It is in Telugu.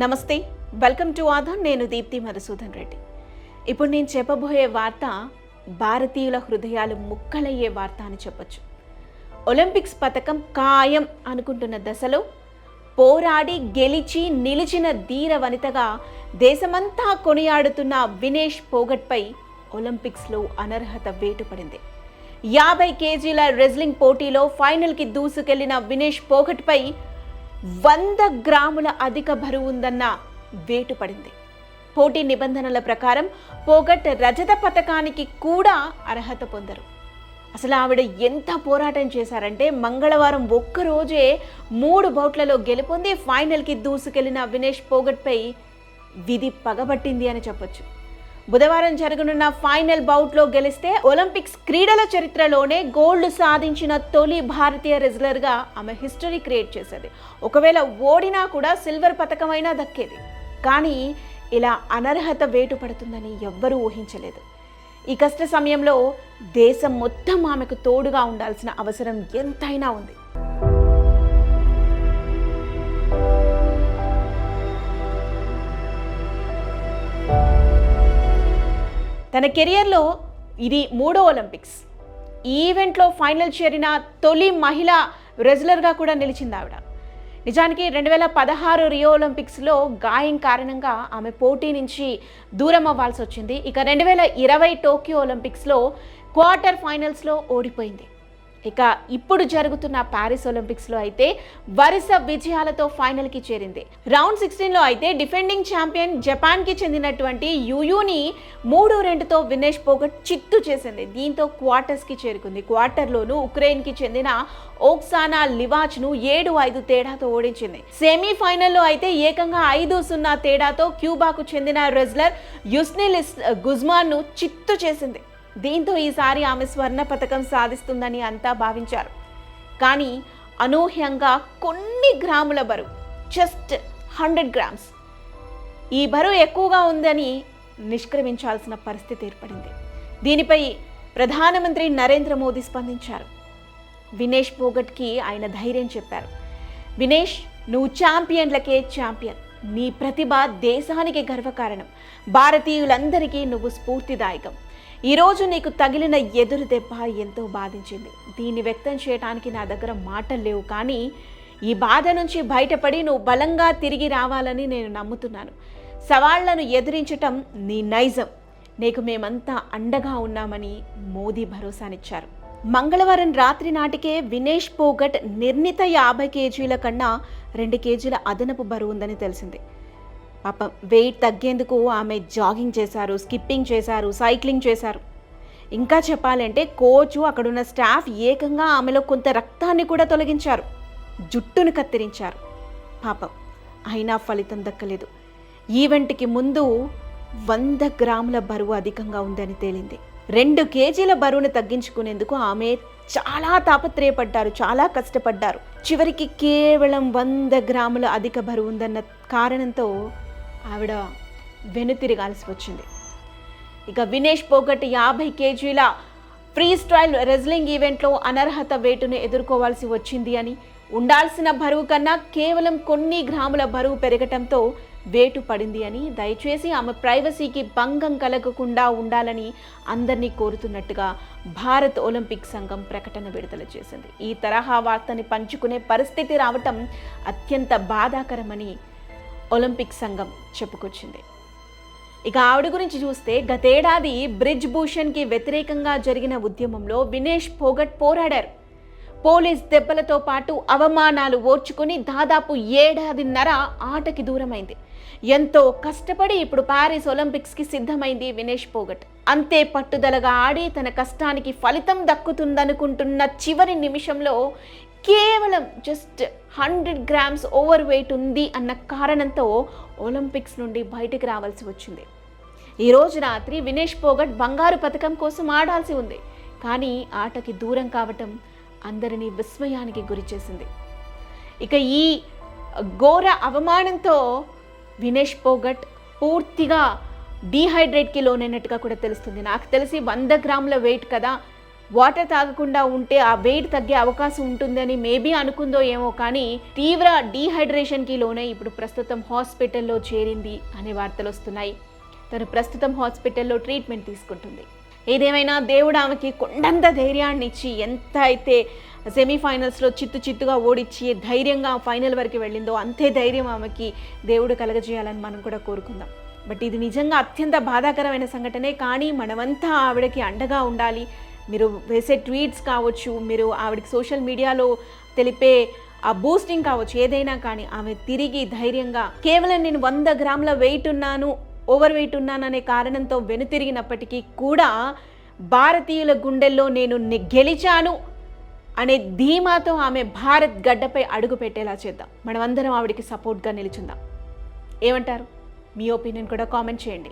నమస్తే వెల్కమ్ టు ఆధార్ నేను దీప్తి మధుసూదన్ రెడ్డి. ఇప్పుడు నేను చెప్పబోయే వార్త భారతీయుల హృదయాలు ముక్కలయ్యే వార్త అని చెప్పొచ్చు. ఒలింపిక్స్ పథకం ఖాయం అనుకుంటున్న దశలో పోరాడి గెలిచి నిలిచిన ధీర వనితగా దేశమంతా కొనియాడుతున్న వినేష్ పోగట్పై ఒలింపిక్స్లో అనర్హత వేటుపడింది. యాభై కేజీల రెజ్లింగ్ పోటీలో ఫైనల్కి దూసుకెళ్ళిన వినేష్ పోగట్పై వంద గ్రాముల అధిక బరువు ఉందన్న వేటు పడింది పోటీ నిబంధనల ప్రకారం పోగట్ రజత పథకానికి కూడా అర్హత పొందరు. అసలు ఆవిడ ఎంత పోరాటం చేశారంటే మంగళవారం ఒక్కరోజే మూడు బౌట్లలో గెలుపొంది ఫైనల్కి దూసుకెళ్ళిన వినేష్ పోగట్పై విధి పగబట్టింది అని చెప్పొచ్చు. బుధవారం జరగనున్న ఫైనల్ బౌట్లో గెలిస్తే ఒలింపిక్స్ క్రీడల చరిత్రలోనే గోల్డ్ సాధించిన తొలి భారతీయ రెజ్లర్గా ఆమె హిస్టరీ క్రియేట్ చేసేది. ఒకవేళ ఓడినా కూడా సిల్వర్ పథకమైనా దక్కేది. కానీ ఇలా అనర్హత వేటు పడుతుందని ఎవ్వరూ ఊహించలేదు. ఈ కష్ట సమయంలో దేశం మొత్తం ఆమెకు తోడుగా ఉండాల్సిన అవసరం ఎంతైనా ఉంది. తన కెరియర్లో ఇది మూడో ఒలింపిక్స్. ఈ ఈవెంట్లో ఫైనల్ చేరిన తొలి మహిళ రెజ్లర్గా కూడా నిలిచింది ఆవిడ. నిజానికి రెండు వేల పదహారు రియో ఒలింపిక్స్లో గాయం కారణంగా ఆమె పోటీ నుంచి దూరం అవ్వాల్సి వచ్చింది. ఇక రెండు వేల ఇరవై టోక్యో ఒలింపిక్స్లో క్వార్టర్ ఫైనల్స్లో ఓడిపోయింది. ఇక ఇప్పుడు జరుగుతున్న ప్యారిస్ ఒలింపిక్స్లో అయితే వరుస విజయాలతో ఫైనల్కి చేరింది. రౌండ్ సిక్స్టీన్లో అయితే డిఫెండింగ్ ఛాంపియన్ జపాన్కి చెందినటువంటి యుయుని మూడు రెండుతో వినేష్ పోగట్ చిత్తు చేసింది. దీంతో క్వార్టర్స్కి చేరుకుంది. క్వార్టర్లోనూ ఉక్రెయిన్కి చెందిన ఓక్సానా లివాచ్ను ఏడు ఐదు తేడాతో ఓడించింది. సెమీఫైనల్లో అయితే ఏకంగా ఐదు సున్నా తేడాతో క్యూబాకు చెందిన రెజ్లర్ యుస్నిలిస్ గుజ్మాన్ను చిత్తు చేసింది. దీంతో ఈసారి ఆమె స్వర్ణ పథకం సాధిస్తుందని అంతా భావించారు. కానీ అనూహ్యంగా కొన్ని గ్రాముల బరువు జస్ట్ హండ్రెడ్ గ్రామ్స్ ఈ బరువు ఎక్కువగా ఉందని నిష్క్రమించాల్సిన పరిస్థితి ఏర్పడింది. దీనిపై ప్రధానమంత్రి నరేంద్ర మోదీ స్పందించారు. వినేష్ పోగట్కి ఆయన ధైర్యం చెప్పారు. వినేష్ నువ్వు ఛాంపియన్లకే ఛాంపియన్. నీ ప్రతిభ దేశానికి గర్వకారణం. భారతీయులందరికీ నువ్వు స్ఫూర్తిదాయకం. ఈరోజు నీకు తగిలిన ఎదురు దెబ్బ ఎంతో బాధించింది. దీన్ని వ్యక్తం చేయడానికి నా దగ్గర మాటలు లేవు కానీ ఈ బాధ నుంచి బయటపడి నువ్వు బలంగా తిరిగి రావాలని నేను నమ్ముతున్నాను. సవాళ్ళను ఎదిరించటం నీ నైజం. నీకు మేమంతా అండగా ఉన్నామని మోదీ భరోసానిచ్చారు. మంగళవారం రాత్రి నాటికే వినేష్ పోగట్ నిర్ణీత యాభై కేజీల కన్నా రెండు కేజీల అదనపు బరువు ఉందని తెలిసింది. పాపం వెయిట్ తగ్గేందుకు ఆమె జాగింగ్ చేశారు స్కిప్పింగ్ చేశారు సైక్లింగ్ చేశారు. ఇంకా చెప్పాలంటే కోచ్ అక్కడున్న స్టాఫ్ ఏకంగా ఆమెలో కొంత రక్తాన్ని కూడా తొలగించారు. జుట్టును కత్తిరించారు. పాపం అయినా ఫలితం దక్కలేదు. ఈవెంట్కి ముందు వంద గ్రాముల బరువు అధికంగా ఉందని తేలింది. రెండు కేజీల బరువును తగ్గించుకునేందుకు ఆమె చాలా తాపత్రయపడ్డారు చాలా కష్టపడ్డారు. చివరికి కేవలం వంద గ్రాముల అధిక బరువు ఉందన్న కారణంతో ఆవిడ వెనుతిరగాల్సి వచ్చింది. ఇక వినేష్ పోగట్ యాభై కేజీల ఫ్రీ స్టైల్ రెజ్లింగ్ ఈవెంట్లో అనర్హత వేటును ఎదుర్కోవాల్సి వచ్చింది అని ఉండాల్సిన బరువు కన్నా కేవలం కొన్ని గ్రాముల బరువు పెరగటంతో వేటు పడింది అని దయచేసి ఆమె ప్రైవసీకి భంగం కలగకుండా ఉండాలని అందరినీ కోరుతున్నట్టుగా భారత్ ఒలింపిక్ సంఘం ప్రకటన విడుదల చేసింది. ఈ తరహా వార్తని పంచుకునే పరిస్థితి రావటం అత్యంత బాధాకరమని ఒలింపిక్ సంఘం చెప్పుకొచ్చింది. ఇక ఆవిడ గురించి చూస్తే గతేడాది బ్రిడ్జ్ భూషణ్కి వ్యతిరేకంగా జరిగిన ఉద్యమంలో వినేష్ పోగట్ పోరాడారు. పోలీస్ దెబ్బలతో పాటు అవమానాలు ఓర్చుకుని దాదాపు ఏడాదిన్నర ఆటకి దూరమైంది. ఎంతో కష్టపడి ఇప్పుడు ప్యారిస్ ఒలింపిక్స్కి సిద్ధమైంది వినేష్ పోగట్. అంతే పట్టుదలగా ఆడి తన కష్టానికి ఫలితం దక్కుతుందనుకుంటున్న చివరి నిమిషంలో కేవలం just hundred grams over weight ఉంది అన్న కారణంతో ఒలింపిక్స్ నుండి బయటికి రావాల్సి వచ్చింది. ఈ రోజు రాత్రి వినేష్ పోగట్ బంగారు పథకం కోసం ఆడాల్సి ఉంది. కానీ ఆటకి దూరం కావటం అందరినీ విస్మయానికి గురిచేసింది ఇక ఈ ఘోర అవమానంతో వినేష్ పోగట్ పూర్తిగా డీహైడ్రేట్కి లోనైనట్టుగా కూడా తెలుస్తుంది. నాకు తెలిసి వంద గ్రాముల వెయిట్ కదా. వాటర్ తాగకుండా ఉంటే ఆ వెయిట్ తగ్గే అవకాశం ఉంటుందని మేబీ అనుకుందో ఏమో కానీ తీవ్ర డీహైడ్రేషన్కి లోనే ఇప్పుడు ప్రస్తుతం హాస్పిటల్లో చేరింది అనే వార్తలు వస్తున్నాయి. తను ప్రస్తుతం హాస్పిటల్లో ట్రీట్మెంట్ తీసుకుంటుంది. ఏదేమైనా దేవుడు ఆమెకి కొండంత ధైర్యాన్ని ఇచ్చి ఎంత అయితే సెమీఫైనల్స్లో చిత్తు చిత్తుగా ఓడిచ్చి ధైర్యంగా ఫైనల్ వరకు వెళ్ళిందో అంతే ధైర్యం ఆమెకి దేవుడు కలగజేయాలని మనం కూడా కోరుకుందాం. బట్ ఇది నిజంగా అత్యంత బాధాకరమైన సంఘటనే కానీ మనమంతా ఆవిడకి అండగా ఉండాలి. మీరు వేసే ట్వీట్స్ కావచ్చు మీరు ఆవిడకి సోషల్ మీడియాలో తెలిపే ఆ బూస్టింగ్ కావచ్చు ఏదైనా కానీ ఆమె తిరిగి ధైర్యంగా కేవలం నేను వంద గ్రాముల వెయిట్ ఉన్నాను ఓవర్ వెయిట్ ఉన్నాననే కారణంతో వెనుతిరిగినప్పటికీ కూడా భారతీయుల గుండెల్లో నేను గెలిచాను అనే ధీమాతో ఆమె భారత్ గడ్డపై అడుగు పెట్టేలా చేద్దాం. మనమందరం ఆవిడకి సపోర్ట్గా నిలిచిందాం. ఏమంటారు? మీ ఒపీనియన్ కూడా కామెంట్ చేయండి.